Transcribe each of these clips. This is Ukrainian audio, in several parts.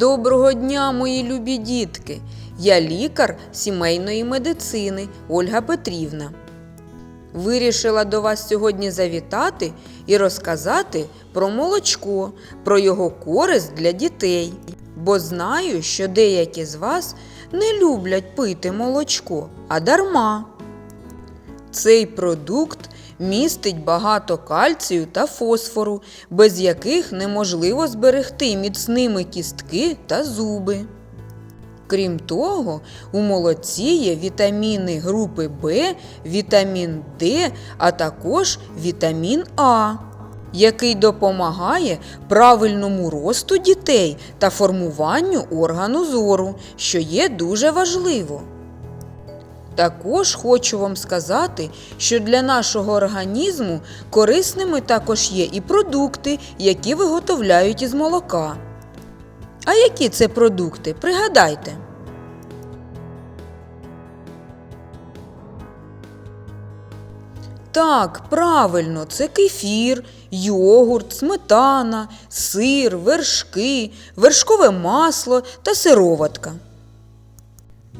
Доброго дня, мої любі дітки! Я лікар сімейної медицини Ольга Петрівна. Вирішила до вас сьогодні завітати і розказати про молочко, про його користь для дітей. Бо знаю, що деякі з вас не люблять пити молочко, а дарма. Цей продукт містить багато кальцію та фосфору, без яких неможливо зберегти міцними кістки та зуби. Крім того, у молоці є вітаміни групи В, вітамін Д, а також вітамін А, який допомагає правильному росту дітей та формуванню органу зору, що є дуже важливо. Також хочу вам сказати, що для нашого організму корисними також є і продукти, які виготовляють із молока. А які це продукти? Пригадайте. Так, правильно, це кефір, йогурт, сметана, сир, вершки, вершкове масло та сироватка.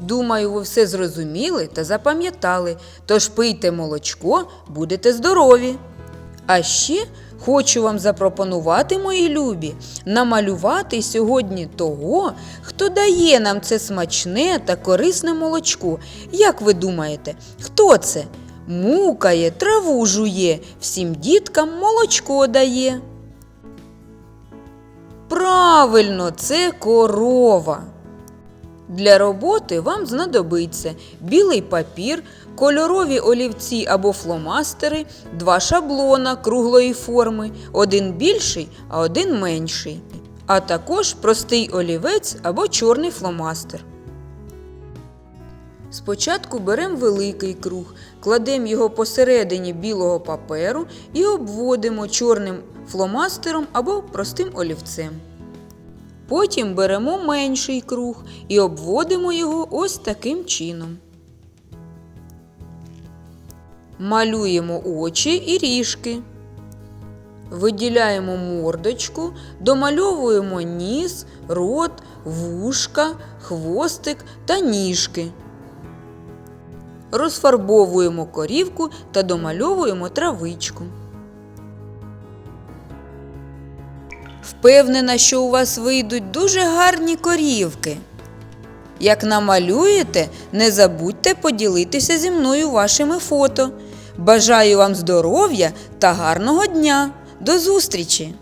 Думаю, ви все зрозуміли та запам'ятали, тож пийте молочко, будете здорові. А ще хочу вам запропонувати, мої любі, намалювати сьогодні того, хто дає нам це смачне та корисне молочко. Як ви думаєте, хто це? Мукає, траву жує, всім діткам молочко дає. Правильно, це корова. Для роботи вам знадобиться білий папір, кольорові олівці або фломастери, два шаблона круглої форми, один більший, а один менший, а також простий олівець або чорний фломастер. Спочатку беремо великий круг, кладемо його посередині білого паперу і обводимо чорним фломастером або простим олівцем. Потім беремо менший круг і обводимо його ось таким чином. Малюємо очі і ріжки. Виділяємо мордочку, домальовуємо ніс, рот, вушка, хвостик та ніжки. Розфарбовуємо корівку та домальовуємо травичку. Впевнена, що у вас вийдуть дуже гарні корівки. Як намалюєте, не забудьте поділитися зі мною вашими фото. Бажаю вам здоров'я та гарного дня. До зустрічі!